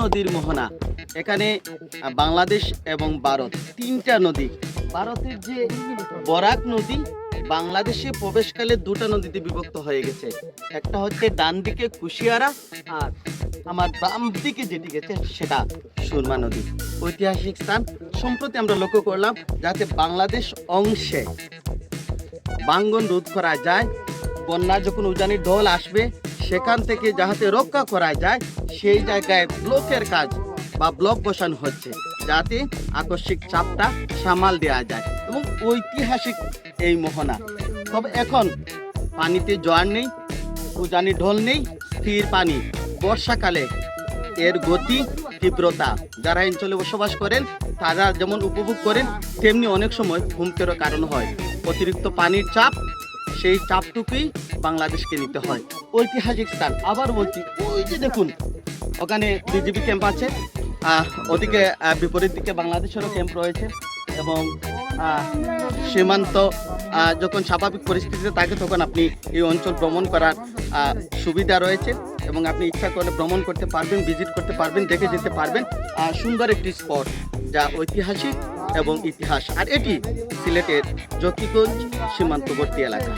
নদীর মোহনা। এখানে বাংলাদেশ এবং ভারত, তিনটা নদী। ভারতের যে বরাক নদী, বাংলাদেশে প্রবেশকালে দুটো নদীতে বিভক্ত হয়ে গেছে। একটা হচ্ছে ডান দিকে কুশিয়ারা, আর আমার বাম দিকে যেটি গেছে, সেটা সুরমা নদী। ঐতিহাসিক স্থান, সম্প্রতি আমরা লক্ষ্য করলাম, যাতে বাংলাদেশ অংশে বাঙ্গন রোধ করা যায়, বন্যা যখন উজানি ঢোল আসবে সেখান থেকে যাহাতে রক্ষা করা যায়, সেই জায়গায় ব্লকের কাজ বা ব্লক বসানো হচ্ছে, যাতে আকস্মিক চাপটা সামাল দেওয়া যায় এবং ঐতিহাসিক এই মোহনা। তবে এখন পানিতে জোয়ার নেই, উজানি ঢোল নেই, স্থির পানি। বর্ষাকালে এর গতি, তীব্রতা, যারা অঞ্চলে বসবাস করেন, তারা যেমন উপভোগ করেন, তেমনি অনেক সময় হুমকেরও কারণ হয়। অতিরিক্ত পানির চাপ সেই চাপটুকুই বাংলাদেশকে নিতে হয়। ঐতিহাসিক স্থান। আবার বলছি, ওই যে দেখুন, ওখানে বিজেপি ক্যাম্প আছে। ওদিকে বিপরীত দিকে বাংলাদেশেরও ক্যাম্প রয়েছে এবং সীমান্ত যখন স্বাভাবিক পরিস্থিতিতে থাকে, তখন আপনি এই অঞ্চল ভ্রমণ করার সুবিধা রয়েছে এবং আপনি ইচ্ছা করলে ভ্রমণ করতে পারবেন, ভিজিট করতে পারবেন, দেখে যেতে পারবেন। সুন্দর একটি স্পট যা ঐতিহাসিক এবং ইতিহাস। আর এটি সিলেটের জকিগঞ্জ সীমান্তবর্তী এলাকা।